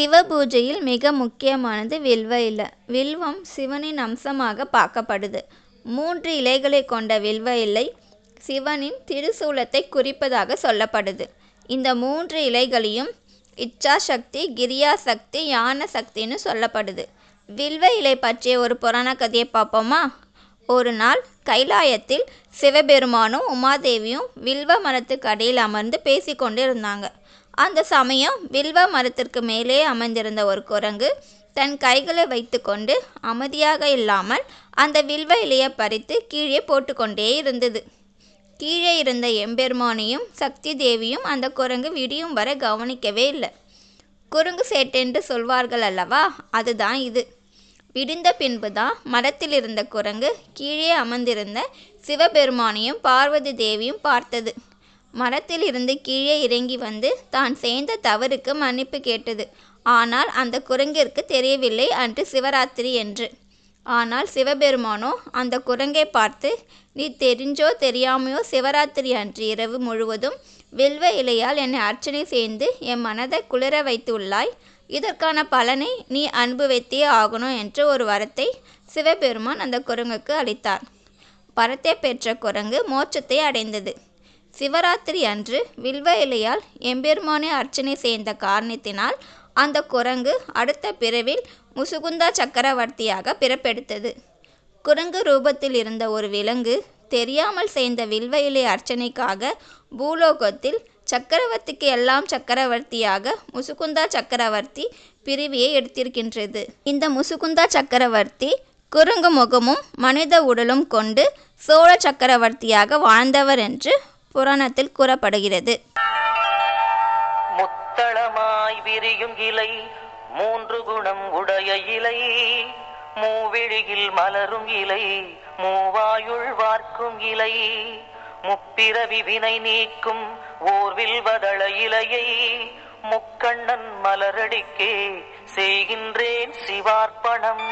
சிவ பூஜையில் மிக முக்கியமானது வில்வ இலை. வில்வம் சிவனின் அம்சமாக பார்க்கப்படுது. மூன்று இலைகளை கொண்ட வில்வ இலை சிவனின் திருசூலத்தை குறிப்பதாக சொல்லப்படுது. இந்த மூன்று இலைகளையும் இச்சா சக்தி கிரியா சக்தி யான சக்தின்னு சொல்லப்படுது. வில்வ இலை பற்றிய ஒரு புராண கதையை பார்ப்போமா? ஒரு நாள் கைலாயத்தில் சிவபெருமானும் உமாதேவியும் வில்வ மரத்துக்கு அடியில் அமர்ந்து பேசிக்கொண்டு இருந்தாங்க அந்த சமயம் வில்வ மரத்திற்கு மேலே அமர்ந்திருந்த ஒரு குரங்கு தன் கைகளை வைத்துக்கொண்டு அமைதியாக இல்லாமல் அந்த வில்வ இலையை பறித்து கீழே போட்டுக்கொண்டே இருந்தது. கீழே இருந்த எம்பெருமானையும் சக்தி தேவியும் அந்த குரங்கு விடியும் வரை கவனிக்கவே இல்லை. குரங்கு சேட்டென்று சொல்வார்கள் அல்லவா? அதுதான் இது. விடிந்த பின்புதான் மரத்தில் இருந்த குரங்கு கீழே அமர்ந்திருந்த சிவபெருமானையும் பார்வதி தேவியும் பார்த்தது. மரத்தில் இருந்து கீழே இறங்கி வந்து தான் செய்த தவறுக்கு மன்னிப்பு கேட்டது. ஆனால் அந்த குரங்கிற்கு தெரியவில்லை அன்று சிவராத்திரி என்று. ஆனால் சிவபெருமானோ அந்த குரங்கை பார்த்து நீ தெரிஞ்சோ தெரியாமையோ சிவராத்திரி அன்று இரவு முழுவதும் வில்வ இலையால் என்னை அர்ச்சனை செய்து என் மனதை குளிர வைத்துள்ளாய். இதற்கான பலனை நீ அனுபவித்தே ஆகணும் என்று ஒரு வரத்தை சிவபெருமான் அந்த குரங்குக்கு அளித்தார். பரத்தை பெற்ற குரங்கு மோட்சத்தை அடைந்தது. சிவராத்திரி அன்று வில்வ இலையால் எம்பெருமானை அர்ச்சனை செய்த காரணத்தினால் அந்த குரங்கு அடுத்த பிறவில் முசுகுந்தா சக்கரவர்த்தியாக பிறப்பெடுத்தது. குரங்கு ரூபத்தில் இருந்த ஒரு விலங்கு தெரியாமல் செய்த வில்வ இலை அர்ச்சனைக்காக பூலோகத்தில் சக்கரவர்த்திக்கு எல்லாம் சக்கரவர்த்தியாக முசுகுந்தா சக்கரவர்த்தி பிரிவியை எடுத்திருக்கின்றது. இந்த முசுகுந்தா சக்கரவர்த்தி குரங்கு முகமும் மனித உடலும் கொண்டு சோழ சக்கரவர்த்தியாக வாழ்ந்தவர் என்று புராணத்தில் கூறப்படுகிறது. முத்தளமாய் விரியும் இலை மூன்று குணம் உடைய இலை. மூவிழியில் மலரும் இலை மூவாயுள் வார்க்கும் இலை. முப்பிறவி வினை நீக்கும் ஓர்வில் வதள இலையை முக்கண்ணன் மலரடிக்கே செய்கின்றேன் சிவார்ப்பணம்.